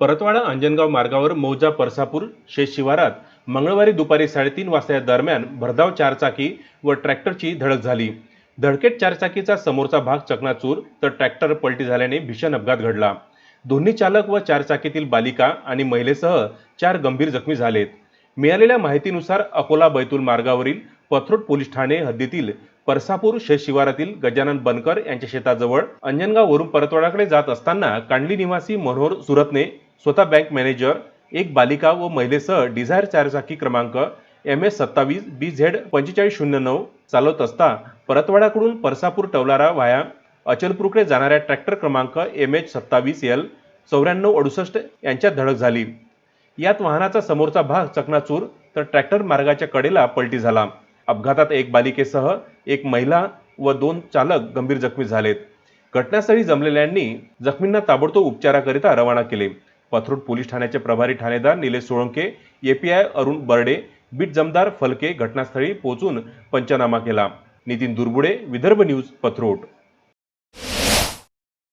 परतवाडा अंजनगाव मार्गावर मौजा परसापूर शेत शिवारात मंगळवारी दुपारी साडेतीन वाजता दरम्यान भरधाव चारचाकी व ट्रॅक्टरची धडक झाली. धडकेत चारचाकीचा समोरचा भाग चकनाचूर तर ट्रॅक्टर पलटी झाल्याने भीषण अपघात घडला. दोन्ही चालक व चारचाकीतील बालिका आणि महिलेसह चार गंभीर जखमी झालेत. मिळालेल्या माहितीनुसार अकोला बैतूल मार्गावरील पथरोड पोलीस ठाणे हद्दीतील परसापूर शेत शिवारातील गजानन बनकर यांच्या शेताजवळ अंजनगाववरून परतवाडाकडे जात असताना कांडली निवासी मनोहर सुरतने स्वतः बँक मॅनेजर एक बालिका व महिलेसह डिझायर चारचाकी क्रमांक एम एस सत्तावीस बी झेड पंचेचाळीस शून्य नऊ चालवत असता परतवाड्याकडून परसापूर टवलारा व्हाया अचलपूरकडे जाणाऱ्या ट्रॅक्टर क्रमांक एम एच सत्तावीस एल चौऱ्याण्णव अडुसष्ट यांच्यात धडक झाली. यात वाहनाचा समोरचा भाग चकनाचूर तर ट्रॅक्टर मार्गाच्या कडेला पलटी झाला. अपघातात एक बालिकेसह एक महिला व दोन चालक गंभीर जखमी झालेत. घटनास्थळी जमलेल्यांनी जखमींना ताबडतोब उपचाराकरिता रवाना केले. पथरोड पोलीस ठाण्याचे प्रभारी ठाणेदार निलेश सोळंके एपीआय अरुण बर्डे बीट जमदार फलके घटनास्थळी पोहोचून पंचनामा केला. नितीन दुर्बुडे विदर्भ न्यूज पथरोट.